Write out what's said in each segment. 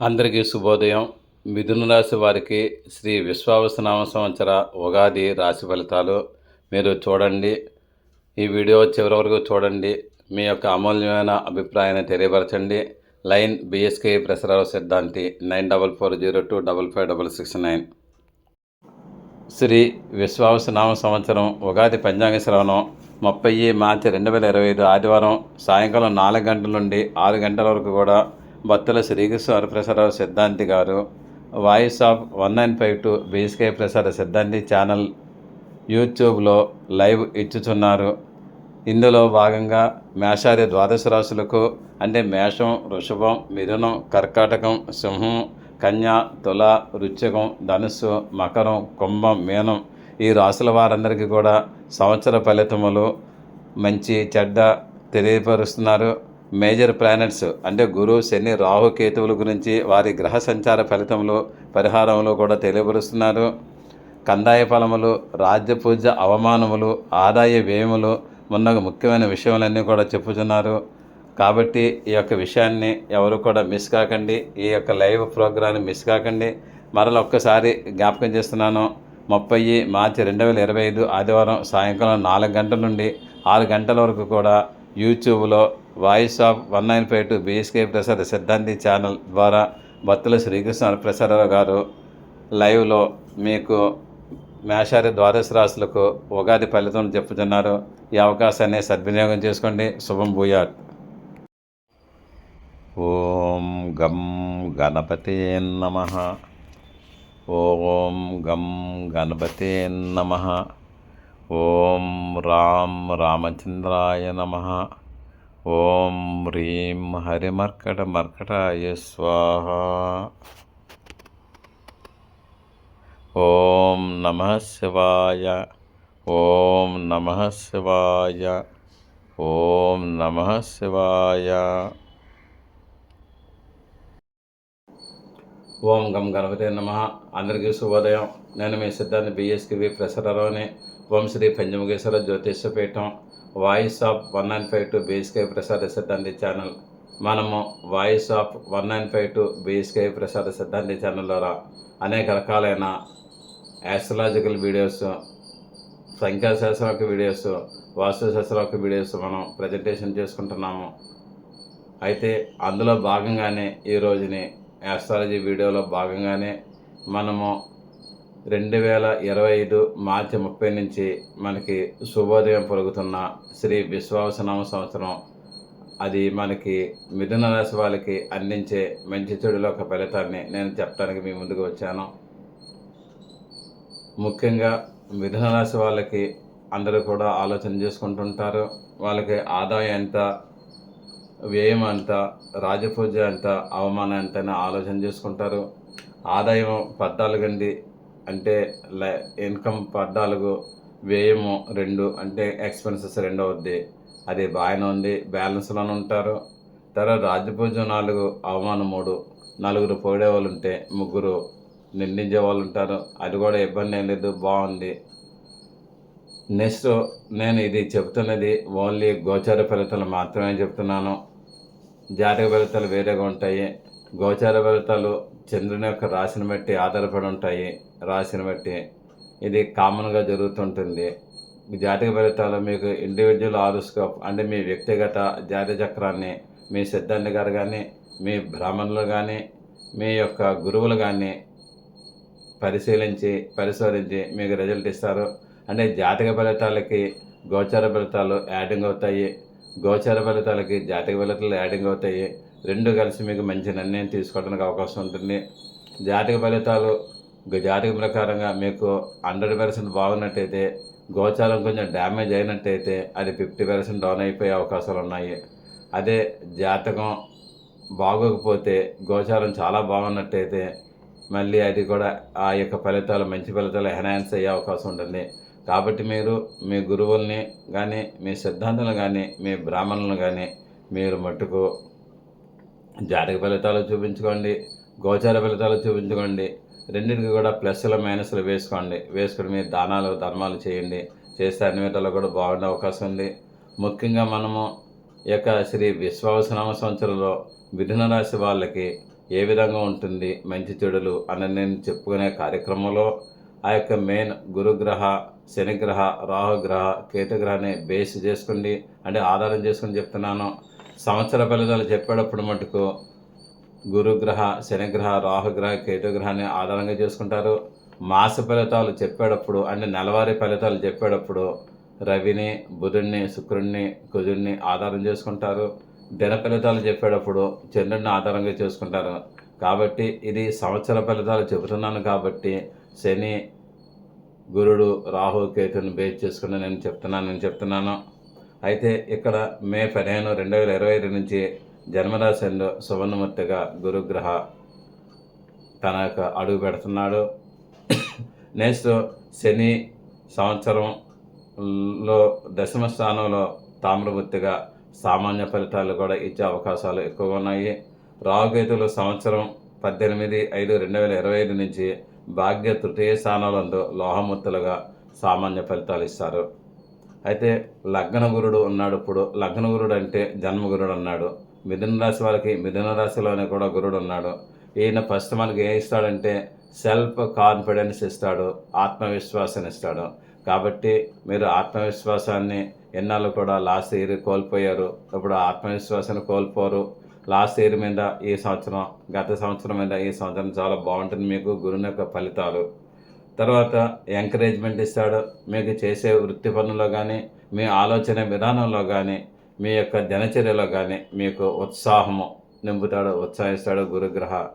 అందరికీ శుభోదయం. మిథున రాశి వారికి శ్రీ విశ్వావసనామ సంవత్సర ఉగాది రాశి ఫలితాలు మీరు చూడండి. ఈ వీడియో చివరి వరకు చూడండి. మీ యొక్క అమూల్యమైన అభిప్రాయాన్ని తెలియపరచండి. Line BSK ప్రసరాల Siddhanti nine double four zero two double five double six nine. Shri విశ్వావసనామ సంవత్సరం ఉగాది పంచాంగ శ్రవణం ముప్పై మార్చి రెండు వేల ఇరవై ఐదు ఆదివారం సాయంకాలం నాలుగు గంటల నుండి ఆరు గంటల వరకు కూడా బత్తుల శ్రీకృష్ణ ప్రసారావు సిద్ధాంతి గారు voice of one nine five two BSK ప్రసార సిద్ధాంతి ఛానల్ యూట్యూబ్లో లైవ్ ఇచ్చుచున్నారు. ఇందులో భాగంగా మేషాది ద్వాదశ రాశులకు అంటే మేషం వృషభం మిథునం కర్కాటకం సింహం కన్య తుల రుచికం ధనుస్సు మకరం కుంభం మీనం ఈ రాశుల వారందరికీ కూడా సంవత్సర ఫలితములు మంచి చెడ్డ తెలియపరుస్తున్నారు. మేజర్ ప్లానెట్స్ అంటే గురు శని రాహు కేతువుల గురించి వారి గ్రహ సంచార ఫలితములు పరిహారములు కూడా తెలియపరుస్తున్నారు. కందాయ ఫలములు రాజ్య పూజ అవమానములు ఆదాయ వ్యయములు మొన్న ముఖ్యమైన విషయములన్నీ కూడా చెప్పుతున్నారు కాబట్టి ఈ యొక్క విషయాన్ని ఎవరు కూడా మిస్ కాకండి. ఈ యొక్క లైవ్ ప్రోగ్రాన్ని మిస్ కాకండి. మరల ఒక్కసారి జ్ఞాపకం చేస్తున్నాను. ముప్పై మార్చి రెండు వేల ఇరవై ఐదు ఆదివారం సాయంకాలం నాలుగు గంటల నుండి ఆరు గంటల వరకు కూడా యూట్యూబ్లో voice of one nine five two BSK Prasad Siddhanti channel ద్వారా భక్తుల శ్రీకృష్ణ ప్రసాదరావు గారు లైవ్లో మీకు మేషారి ద్వాదశ రాశులకు ఉగాది ఫలితం చెప్పుతున్నారు ఈ అవకాశాన్ని సద్వినియోగం చేసుకోండి. శుభం భూయాత్. ఓం గం గణపతే నమ. ఓం గం గణపతే నమ. ఓం రాం రామచంద్రాయ నమ. ఓం హ్రీం హరిమర్కట మర్కటాయ స్వాహ. ఓం నమ శివాయ. ఓం నమ శివాయ. ఓం నమ శివాయ. ఓం గం గణపతి నమ. అందరికీ శుభోదయం. నేను మీ సిద్ధాంతి BSKV ప్రసరలోని Om Shri Panchamukheswara Jyotishyapeetham. Voice of one nine five two BSK Prasada Siddhanti channel. మనము voice of one nine five two BSK Prasada Siddhanti channel ద్వారా అనేక రకాలైన యాస్ట్రలాజికల్ వీడియోస్ సంఖ్యాశాస్త్రం యొక్క వీడియోస్ వాస్తుశాస్త్రం యొక్క వీడియోస్ మనం ప్రజెంటేషన్ చేసుకుంటున్నాము. అయితే అందులో భాగంగానే ఈ రోజుని యాస్ట్రాలజీ వీడియోలో భాగంగానే మనము రెండు వేల ఇరవై ఐదు మార్చి ముప్పై నుంచి మనకి శుభోదయం పొలుగుతున్న శ్రీ విశ్వాసనామ సంవత్సరం. అది మనకి మిథున రాశి వాళ్ళకి అందించే మంచి చెడుల ఒక ఫలితాన్ని నేను చెప్పడానికి మీ ముందుకు వచ్చాను. ముఖ్యంగా మిథున రాశి వాళ్ళకి అందరూ కూడా ఆలోచన చేసుకుంటుంటారు. వాళ్ళకి ఆదాయం ఎంత వ్యయం ఎంత రాజపూజ ఎంత అవమానం ఎంత అని ఆలోచన చేసుకుంటారు. ఆదాయం పద్నాలుగు అండి. అంటే ఇన్కమ్ పద్నాలుగు వ్యయము రెండు అంటే ఎక్స్పెన్సెస్ రెండు అవుద్ది. అది బాగానే ఉంది బ్యాలెన్స్లోనే ఉంటారు. తర్వాత రాజపూజ నాలుగు అవమానం మూడు. నలుగురు పోడే వాళ్ళు ఉంటే ముగ్గురు నిందించే వాళ్ళు ఉంటారు. అది కూడా ఇబ్బంది ఏం లేదు బాగుంది. నెక్స్ట్ నేను ఇది చెప్తున్నది ఓన్లీ గోచార ఫలితాలు మాత్రమే చెప్తున్నాను. జాతక ఫలితాలు వేరేగా ఉంటాయి. గోచార ఫలితాలు చంద్రుని యొక్క రాశిని బట్టి ఆధారపడి ఉంటాయి రాశిని బట్టి. ఇది కామన్గా జరుగుతుంటుంది. జాతక ఫలితాలు మీకు ఇండివిజువల్ ఆరోస్కోప్ అంటే మీ వ్యక్తిగత జాతక చక్రాన్ని మీ సిద్ధాంతి గారు కానీ మీ బ్రాహ్మణులు కానీ మీ యొక్క గురువులు కానీ పరిశీలించి పరిశోధించి మీకు రిజల్ట్ ఇస్తారు. అంటే జాతక ఫలితాలకి గోచార ఫలితాలు యాడింగ్ అవుతాయి. గోచార ఫలితాలకి జాతక ఫలితాలు యాడింగ్ అవుతాయి. రెండు కలిసి మీకు మంచి నిర్ణయం తీసుకోవడానికి అవకాశం ఉంటుంది. జాతక ఫలితాలు జాతక ప్రకారంగా మీకు హండ్రెడ్ పర్సెంట్ బాగున్నట్టయితే గోచారం కొంచెం డ్యామేజ్ అయినట్టయితే అది ఫిఫ్టీ పర్సెంట్ డౌన్ అయిపోయే అవకాశాలు ఉన్నాయి. అదే జాతకం బాగోకపోతే గోచారం చాలా బాగున్నట్టయితే మళ్ళీ అది కూడా ఆ యొక్క ఫలితాలు మంచి ఫలితాలు ఎన్హాన్స్ అయ్యే అవకాశం ఉంటుంది. కాబట్టి మీరు మీ గురువుల్ని కానీ మీ సిద్ధాంతాలు కానీ మీ బ్రాహ్మణులను కానీ మీరు మట్టుకు జాతక ఫలితాలు చూపించుకోండి గోచార ఫలితాలు చూపించుకోండి రెండింటికి కూడా ప్లస్లు మైనస్లు వేసుకోండి. వేసుకుని మీరు దానాలు ధర్మాలు చేయండి. చేస్తే అన్ని విధాలు కూడా బాగుండే అవకాశం ఉంది. ముఖ్యంగా మనము ఈ యొక్క శ్రీ విశ్వావసనామ సంవత్సరంలో మిథున రాశి వాళ్ళకి ఏ విధంగా ఉంటుంది మంచి చెడులు అని నేను చెప్పుకునే కార్యక్రమంలో ఆ యొక్క మెయిన్ గురుగ్రహ శనిగ్రహ రాహుగ్రహ కేతుగ్రహాన్ని బేస్ చేసుకోండి అంటే ఆధారం చేసుకుని చెప్తున్నాను. సంవత్సర ఫలితాలు చెప్పేటప్పుడు మటుకు గురుగ్రహ శనిగ్రహ రాహుగ్రహ కేతుగ్రహాన్ని ఆధారంగా చేసుకుంటారు. మాస ఫలితాలు చెప్పేటప్పుడు అంటే నెలవారీ ఫలితాలు చెప్పేటప్పుడు రవిని బుధుడిని శుక్రుడిని కుజుడిని ఆధారం చేసుకుంటారు. దిన ఫలితాలు చెప్పేటప్పుడు చంద్రుడిని ఆధారంగా చేసుకుంటారు. కాబట్టి ఇది సంవత్సర ఫలితాలు చెబుతున్నాను కాబట్టి శని గురుడు రాహు కేతుని బేస్ చేసుకుని నేను చెప్తున్నాను నేను చెప్తున్నాను. అయితే ఇక్కడ మే పదిహేను రెండు వేల ఇరవై ఐదు నుంచి జన్మరాశిలో సువర్ణమూర్తిగా గురుగ్రహ తన యొక్క అడుగు పెడుతున్నాడు. నెక్స్ట్ శని సంవత్సరంలో దశమ స్థానంలో తామ్రమూర్తిగా సామాన్య ఫలితాలు కూడా ఇచ్చే అవకాశాలు ఎక్కువగా ఉన్నాయి. రాహుకేతులు సంవత్సరం పద్దెనిమిది ఐదు రెండు వేల ఇరవై ఐదు నుంచి భాగ్య తృతీయ స్థానాలందు లోహమూర్తులుగా సామాన్య ఫలితాలు ఇస్తారు. అయితే లగ్న గురుడు ఉన్నాడు ఇప్పుడు లగ్న గురుడు అంటే జన్మగురుడు అన్నాడు మిథున రాశి వాళ్ళకి మిథున రాశిలోనే కూడా గురుడు ఉన్నాడు ఈయన ఫస్ట్ మనకి ఏం ఇస్తాడంటే సెల్ఫ్ కాన్ఫిడెన్స్ ఇస్తాడు ఆత్మవిశ్వాసాన్ని ఇస్తాడు. కాబట్టి మీరు ఆత్మవిశ్వాసాన్ని ఎన్నాళ్ళు కూడా లాస్ట్ ఇయర్ కోల్పోయారు. ఇప్పుడు ఆత్మవిశ్వాసాన్ని కోల్పోరు. లాస్ట్ ఇయర్ మీద ఈ సంవత్సరం గత సంవత్సరం మీద ఈ సంవత్సరం చాలా బాగుంటుంది మీకు గురుని యొక్క ఫలితాలు. తర్వాత ఎంకరేజ్మెంట్ ఇస్తాడు. మీకు చేసే వృత్తి పనుల్లో కానీ మీ ఆలోచన విధానంలో కానీ మీ యొక్క దినచర్యలో కానీ మీకు ఉత్సాహము నింపుతాడు ఉత్సాహిస్తాడు గురుగ్రహ.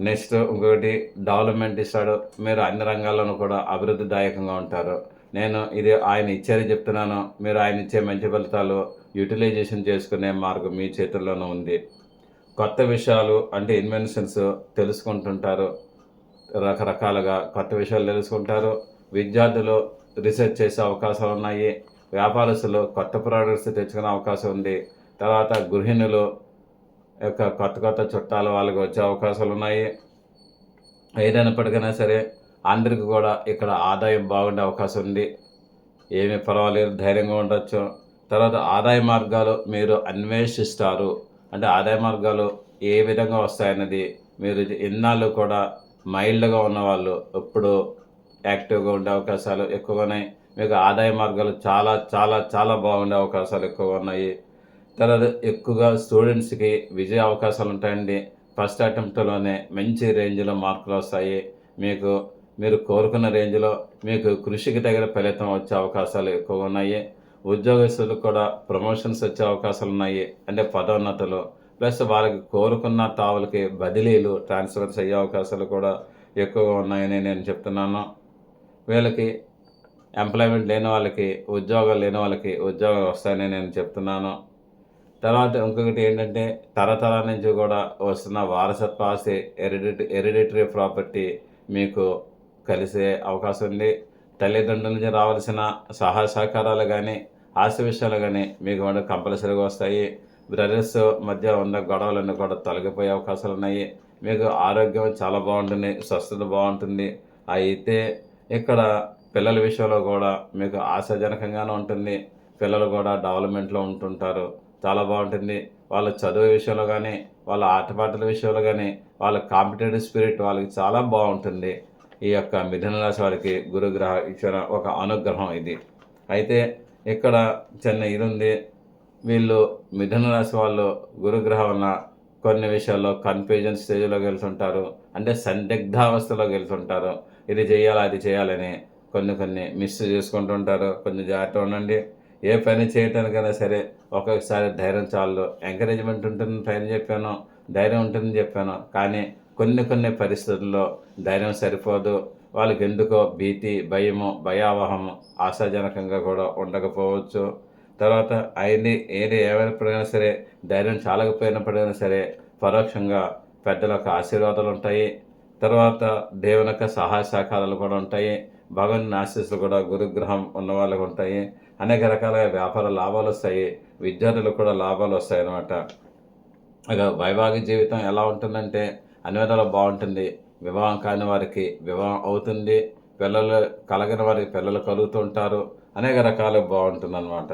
నెక్స్ట్ ఇంకొకటి డెవలప్మెంట్ ఇస్తాడు. మీరు అన్ని రంగాల్లోనూ కూడా అభివృద్ధిదాయకంగా ఉంటారు. నేను ఇది ఆయన ఇచ్చేది చెప్తున్నాను. మీరు ఆయన ఇచ్చే మంచి ఫలితాలు యూటిలైజేషన్ చేసుకునే మార్గం మీ చేతుల్లోనూ ఉంది. కొత్త విషయాలు అంటే ఇన్వెన్షన్స్ తెలుసుకుంటుంటారు. రకరకాలుగా కొత్త విషయాలు తెలుసుకుంటారు. విద్యార్థులు రీసెర్చ్ చేసే అవకాశాలు ఉన్నాయి. వ్యాపారస్తులు కొత్త ప్రోడక్ట్స్ తెచ్చుకునే అవకాశం ఉంది. తర్వాత గృహిణులు యొక్క కొత్త కొత్త చుట్టాలు వాళ్ళకి వచ్చే అవకాశాలు ఉన్నాయి. ఏదైనప్పటికైనా సరే అందరికి కూడా ఇక్కడ ఆదాయం బాగుండే అవకాశం ఉంది. ఏమీ పర్వాలేదు ధైర్యంగా ఉండొచ్చు. తర్వాత ఆదాయ మార్గాలు మీరు అన్వేషిస్తారు. అంటే ఆదాయ మార్గాలు ఏ విధంగా వస్తాయన్నది మీరు ఇన్నాళ్ళు కూడా మైల్డ్గా ఉన్నవాళ్ళు ఎప్పుడు యాక్టివ్గా ఉండే అవకాశాలు ఎక్కువగా ఉన్నాయి మీకు ఆదాయ మార్గాలు చాలా చాలా చాలా బాగుండే అవకాశాలు ఎక్కువగా ఉన్నాయి తర్వాత ఎక్కువగా స్టూడెంట్స్కి విజయ అవకాశాలు ఉంటాయండి. ఫస్ట్ అటెంప్ట్లోనే మంచి రేంజ్లో మార్కులు వస్తాయి. మీకు మీరు కోరుకున్న రేంజ్లో మీకు కృషికి తగిన ఫలితం వచ్చే అవకాశాలు ఎక్కువగా ఉన్నాయి ఉద్యోగస్తులకు కూడా ప్రమోషన్స్ వచ్చే అవకాశాలు ఉన్నాయి. అంటే పదోన్నతులు ప్లస్ వాళ్ళకి కోరుకున్న తావులకి బదిలీలు ట్రాన్స్ఫర్స్ అయ్యే అవకాశాలు కూడా ఎక్కువగా ఉన్నాయని నేను చెప్తున్నాను. వీళ్ళకి ఎంప్లాయ్మెంట్ లేని వాళ్ళకి ఉద్యోగాలు లేని వాళ్ళకి ఉద్యోగాలు వస్తాయని నేను చెప్తున్నాను. తర్వాత ఇంకొకటి ఏంటంటే తరతరాల నుంచి కూడా వస్తున్న వారసత్వ ఆస్తి ఎరిడిటి ఎరిడిటరీ ప్రాపర్టీ మీకు కలిసే అవకాశం ఉంది. తల్లిదండ్రుల నుంచి రావాల్సిన సహాయ సహకారాలు కానీ ఆస్తి విషయాలు కానీ మీకు కూడా కంపల్సరీగా వస్తాయి. బ్రదర్స్ మధ్య ఉన్న గొడవలన్నీ కూడా తొలగిపోయే అవకాశాలు ఉన్నాయి. మీకు ఆరోగ్యం చాలా బాగుంటుంది స్వస్థత బాగుంటుంది. అయితే ఇక్కడ పిల్లల విషయంలో కూడా మీకు ఆశాజనకంగానే ఉంటుంది. పిల్లలు కూడా డెవలప్మెంట్లో ఉంటుంటారు. చాలా బాగుంటుంది. వాళ్ళ చదువు విషయంలో కానీ వాళ్ళ ఆటపాటల విషయంలో కానీ వాళ్ళ కాంపిటేటివ్ స్పిరిట్ వాళ్ళకి చాలా బాగుంటుంది. ఈ యొక్క మిథున రాశి వారికి గురుగ్రహ ఇచ్చిన ఒక అనుగ్రహం ఇది. అయితే ఇక్కడ చిన్న ఇది ఉంది. వీళ్ళు మిథున రాశి వాళ్ళు గురుగ్రహం వలన కొన్ని విషయాల్లో కన్ఫ్యూజన్ స్టేజ్లో వెళ్తుంటారు అంటే సందిగ్ధావస్థలో వెళ్తుంటారు ఇది చేయాలా అది చేయాలని కొన్ని కొన్ని మిస్ చేసుకుంటుంటారు. కొంచెం జాగ్రత్త ఉండండి. ఏ పని చేయటానికైనా సరే ఒక్కొక్కసారి ధైర్యం చాలు. ఎంకరేజ్మెంట్ ఉంటుంది పైన చెప్పాను. ధైర్యం ఉంటుందని చెప్పాను. కానీ కొన్ని కొన్ని పరిస్థితుల్లో ధైర్యం సరిపోదు. వాళ్ళకి ఎందుకో భీతి భయము భయావహము ఆశాజనకంగా కూడా ఉండకపోవచ్చు. తర్వాత ఆయన్ని ఏది ఏమైనప్పటికైనా సరే ధైర్యం చాలకపోయినప్పటికైనా సరే పరోక్షంగా పెద్దల యొక్క ఆశీర్వాదాలు ఉంటాయి. తర్వాత దేవుని యొక్క సహాయ సహకారాలు కూడా ఉంటాయి. భగవంతుని ఆశీస్సులు కూడా గురుగ్రహం ఉన్న వాళ్ళకు ఉంటాయి. అనేక రకాలుగా వ్యాపార లాభాలు వస్తాయి. విద్యార్థులకు కూడా లాభాలు వస్తాయి అన్నమాట. ఇక వైవాహిక జీవితం ఎలా ఉంటుందంటే అన్ని విధాలు బాగుంటుంది. వివాహం కాని వారికి వివాహం అవుతుంది. పిల్లలు కలగని వారికి పిల్లలు కలుగుతూ ఉంటారు. అనేక రకాలు బాగుంటుంది అనమాట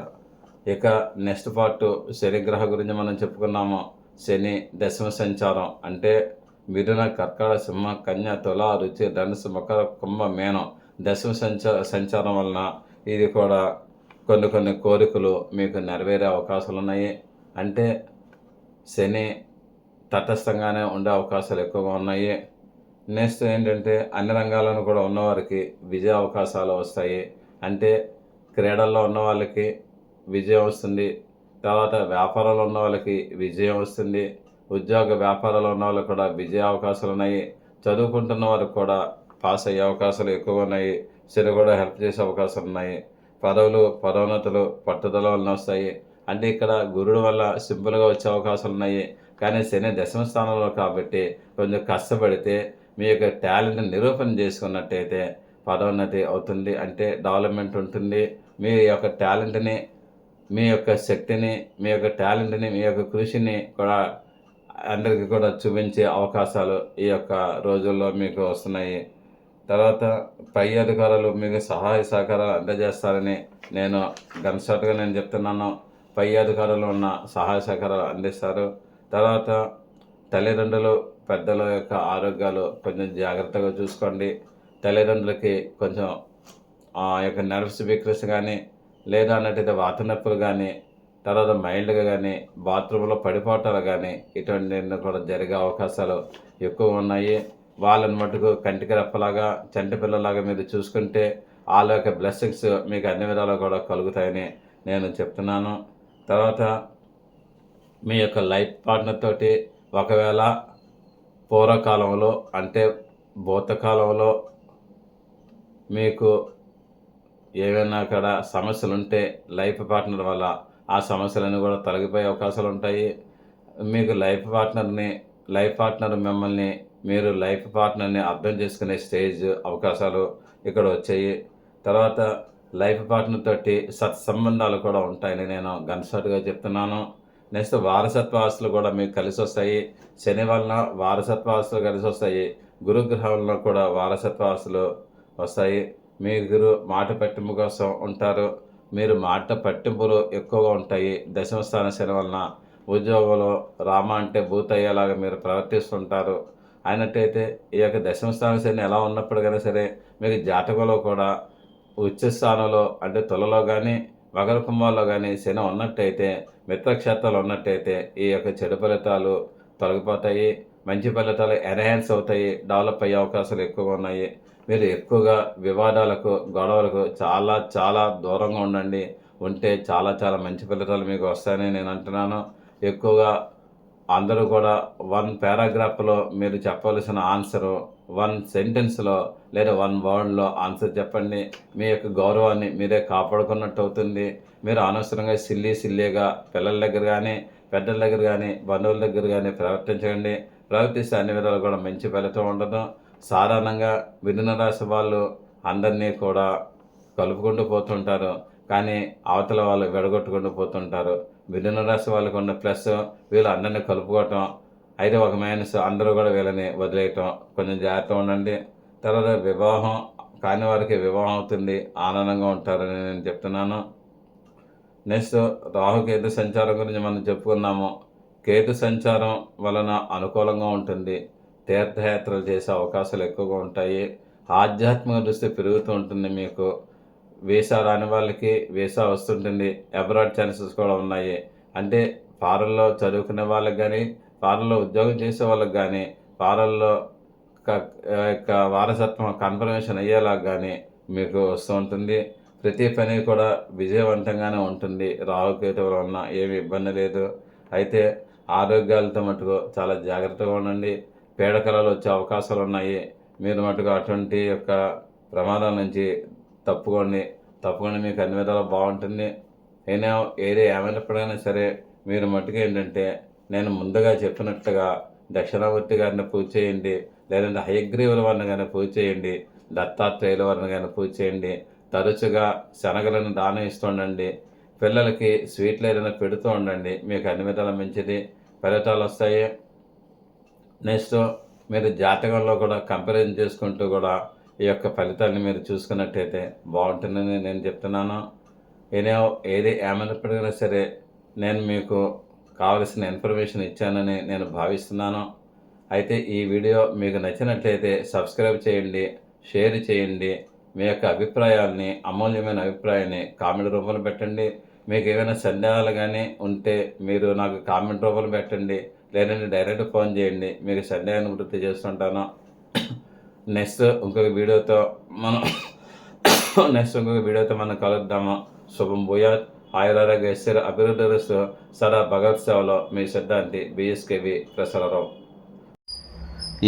ఇక నెక్స్ట్ పార్ట్ శనిగ్రహ గురించి మనం చెప్పుకున్నాము. శని దశమ సంచారం అంటే మిథున కర్కాడ సింహ కన్య తుల రుచి ధనుసు మకర కుంభ మేనం దశమ సంచార సంచారం వలన ఇది కూడా కొన్ని కొన్ని కోరికలు మీకు నెరవేరే అవకాశాలు ఉన్నాయి. అంటే శని తటస్థంగానే ఉండే అవకాశాలు ఎక్కువగా ఉన్నాయి. నెక్స్ట్ ఏంటంటే అన్ని రంగాలను కూడా ఉన్నవారికి విజయ అవకాశాలు వస్తాయి. అంటే క్రీడల్లో ఉన్న వాళ్ళకి విజయం వస్తుంది. తర్వాత వ్యాపారంలో ఉన్న వాళ్ళకి విజయం వస్తుంది. ఉద్యోగ వ్యాపారాలు ఉన్న వాళ్ళకి కూడా విజయ అవకాశాలు ఉన్నాయి. చదువుకుంటున్న వారికి కూడా పాస్ అయ్యే అవకాశాలు ఎక్కువగా ఉన్నాయి. శని కూడా హెల్ప్ చేసే అవకాశాలు ఉన్నాయి. పదవులు పదోన్నతులు పట్టుదల వలన వస్తాయి. అంటే ఇక్కడ గురుడు వల్ల సింపుల్గా వచ్చే అవకాశాలు ఉన్నాయి. కానీ శని దశమ స్థానంలో కాబట్టి కొంచెం కష్టపడితే మీ యొక్క టాలెంట్ నిరూపణ చేసుకున్నట్టయితే పదోన్నతి అవుతుంది. అంటే డెవలప్మెంట్ ఉంటుంది. మీ యొక్క టాలెంట్ని మీ యొక్క శక్తిని మీ యొక్క టాలెంట్ని మీ యొక్క కృషిని కూడా అందరికీ కూడా చూపించే అవకాశాలు ఈ యొక్క రోజుల్లో మీకు వస్తున్నాయి. తర్వాత పై అధికారులు మీకు సహాయ సహకారాలు అందజేస్తారని నేను గన్షాట్గా నేను చెప్తున్నాను. పై అధికారులు ఉన్న సహాయ సహకారాలు అందిస్తారు. తర్వాత తల్లిదండ్రులు పెద్దల యొక్క ఆరోగ్యాలు కొంచెం జాగ్రత్తగా చూసుకోండి. తల్లిదండ్రులకి కొంచెం ఆ యొక్క నర్వ్స్ వీక్నెస్ కానీ లేదా అన్నట్టయితే వాత నొప్పులు కానీ తర్వాత మైల్డ్గా కానీ బాత్రూంలో పడిపోవటాలు కానీ ఇటువంటి కూడా జరిగే అవకాశాలు ఎక్కువ ఉన్నాయి. వాళ్ళని మటుకు కంటికి రెప్పలాగా చంటి పిల్లలాగా మీరు చూసుకుంటే వాళ్ళ యొక్క బ్లెస్సింగ్స్ మీకు అన్ని విధాలు కూడా కలుగుతాయని నేను చెప్తున్నాను. తర్వాత మీ యొక్క లైఫ్ పార్ట్నర్ తోటి ఒకవేళ పూర్వకాలంలో అంటే భూతకాలంలో మీకు ఏవైనా అక్కడ సమస్యలు ఉంటే లైఫ్ పార్ట్నర్ వల్ల ఆ సమస్యలన్నీ కూడా తొలగిపోయే అవకాశాలు ఉంటాయి మీకు లైఫ్ పార్ట్నర్ని లైఫ్ పార్ట్నర్ మిమ్మల్ని మీరు లైఫ్ పార్ట్నర్ని అర్థం చేసుకునే స్టేజ్ అవకాశాలు ఇక్కడ వచ్చాయి. తర్వాత లైఫ్ పార్ట్నర్ తోటి సత్సంబంధాలు కూడా ఉంటాయని నేను గన్షాట్గా చెప్తున్నాను. నెక్స్ట్ వారసత్వ ఆస్తులు కూడా మీకు కలిసి వస్తాయి శని వలన వారసత్వ ఆస్తులు కలిసి వస్తాయి గురుగ్రహంలో కూడా వారసత్వ ఆస్తులు వస్తాయి. మీరు మాట పట్టింపు కోసం ఉంటారు. మీరు మాట పట్టింపులు ఎక్కువగా ఉంటాయి. దశమ స్థాన శని వలన ఉద్యోగంలో రామ అంటే భూత అయ్యేలాగా మీరు ప్రవర్తిస్తుంటారు. అయినట్టయితే ఈ యొక్క దశమస్థాన శని ఎలా ఉన్నప్పటికైనా సరే మీకు జాతకంలో కూడా ఉచ్చ స్థానంలో అంటే తులలో కానీ మకర కుంభంలో కానీ శని ఉన్నట్టయితే మిత్రక్షేత్రాలు ఉన్నట్టయితే ఈ యొక్క చెడు ఫలితాలు తొలగిపోతాయి. మంచి ఫలితాలు ఎన్హాన్స్ అవుతాయి. డెవలప్ అయ్యే అవకాశాలు ఎక్కువగా ఉన్నాయి. మీరు ఎక్కువగా వివాదాలకు గొడవలకు చాలా చాలా దూరంగా ఉండండి. ఉంటే చాలా చాలా మంచి ఫలితాలు మీకు వస్తాయని నేను అంటున్నాను. ఎక్కువగా అందరూ కూడా వన్ పారాగ్రాఫ్లో మీరు చెప్పవలసిన ఆన్సరు వన్ సెంటెన్స్లో లేదా వన్ వర్డ్లో ఆన్సర్ చెప్పండి. మీ యొక్క గౌరవాన్ని మీరే కాపాడుకున్నట్టు అవుతుంది. మీరు అనవసరంగా సిల్లి సిల్లీగా పిల్లల దగ్గర కానీ పెద్దల దగ్గర కానీ బంధువుల దగ్గర కానీ ప్రవర్తించండి ప్రవర్తిస్తే అన్ని విధాలు కూడా మంచి ఫలితం ఉండదు. సాధారణంగా మిథున రాశి వాళ్ళు అందరినీ కూడా కలుపుకుంటూ పోతుంటారు. కానీ అవతల వాళ్ళు విడగొట్టుకుంటూ పోతుంటారు. మిథున రాశి వాళ్ళకు ఉన్న ప్లస్ వీళ్ళు అందరినీ కలుపుకోవటం అయితే ఒక మైనస్ అందరూ కూడా వీళ్ళని వదిలేయటం. కొంచెం జాగ్రత్తగా ఉండండి. తర్వాత వివాహం కాని వారికి వివాహం అవుతుంది ఆనందంగా ఉంటారని నేను చెప్తున్నాను. నెక్స్ట్ రాహుకేతు సంచారం గురించి మనం చెప్పుకున్నాము. కేతు సంచారం వలన అనుకూలంగా ఉంటుంది. తీర్థయాత్రలు చేసే అవకాశాలు ఎక్కువగా ఉంటాయి. ఆధ్యాత్మిక దృష్టి పెరుగుతూ ఉంటుంది మీకు. వీసా రాని వాళ్ళకి వీసా వస్తుంటుంది. అబ్రాడ్ ఛాన్సెస్ కూడా ఉన్నాయి. అంటే ఫారెన్లో చదువుకునే వాళ్ళకి కానీ ఫారెన్లో ఉద్యోగం చేసే వాళ్ళకి కానీ ఫారెన్లో యొక్క వారసత్వం కన్ఫర్మేషన్ అయ్యేలాగా కానీ మీకు వస్తూ ఉంటుంది. ప్రతి పని కూడా విజయవంతంగానే ఉంటుంది. రాహుకేతువులు ఉన్న ఏమి ఇబ్బంది లేదు. అయితే ఆరోగ్యాలతో మటుకు చాలా జాగ్రత్తగా ఉండండి. పీడకలలు వచ్చే అవకాశాలు ఉన్నాయి మీరు మటుకు అటువంటి యొక్క ప్రమాదాల నుంచి తప్పుకోండి. తప్పుకొని మీకు అన్ని విధాలు బాగుంటుంది. అయినా ఏది ఏమైనప్పుడైనా సరే మీరు మటుకు ఏంటంటే నేను ముందుగా చెప్పినట్టుగా దక్షిణామూర్తి గారిని పూజ చేయండి. లేదంటే హయగ్రీవుల వారిని కానీ పూజ చేయండి. దత్తాత్రేయుల వారిని కానీ పూజ చేయండి. తరచుగా శనగలను దానం ఇస్తూ ఉండండి. పిల్లలకి స్వీట్లు ఏదైనా పెడుతూ ఉండండి. మీకు అన్ని విధాల మంచిది. ఫలితాలు వస్తాయి నెక్స్ట్ మీరు జాతకంలో కూడా కంపారిజన్ చేసుకుంటూ కూడా ఈ యొక్క ఫలితాన్ని మీరు చూసుకున్నట్టయితే బాగుంటుందని నేను చెప్తున్నాను. ఏదో ఏది ఏమైనప్పటికైనా సరే నేను మీకు కావలసిన ఇన్ఫర్మేషన్ ఇచ్చానని నేను భావిస్తున్నాను. అయితే ఈ వీడియో మీకు నచ్చినట్లయితే సబ్స్క్రైబ్ చేయండి షేర్ చేయండి. మీ యొక్క అభిప్రాయాల్ని అమూల్యమైన అభిప్రాయాన్ని కామెంట్ రూపంలో పెట్టండి. మీకు ఏమైనా సందేహాలు కానీ ఉంటే మీరు నాకు కామెంట్ రూపంలో పెట్టండి. లేదంటే డైరెక్ట్ ఫోన్ చేయండి. మీకు సందేహాన్ని వృత్తి చేస్తుంటాను. నెక్స్ట్ ఇంకొక వీడియోతో మనం నెక్స్ట్ ఇంకొక వీడియోతో మనం కలుద్దాము. శుభం భూయాత్. ఆయురారోగ్య ఐశ్వర్య అభివృద్ధి సదా భగవత్ సేవలో మీ సిద్ధాంతి బిఎస్కేవి ప్రసరరావు.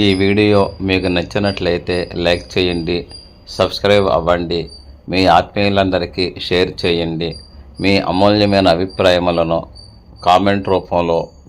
ఈ వీడియో మీకు నచ్చినట్లయితే లైక్ చేయండి సబ్స్క్రైబ్ అవ్వండి మీ ఆత్మీయులందరికీ షేర్ చేయండి మీ అమూల్యమైన అభిప్రాయములను కామెంట్ రూపంలో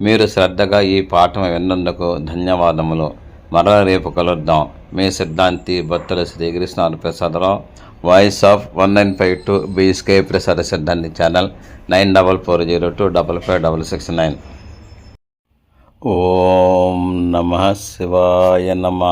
మీరు శ్రద్ధగా ఈ పాఠం విన్నందుకు ధన్యవాదములు. మరో రేపు కలుద్దాం. మీ Siddhanti Bhaktula Srikrishna Prasadarao voice of one nine five two BSK Prasada Siddhanti channel nine double four zero two double five double six nine ఓం నమ శివాయ నమ.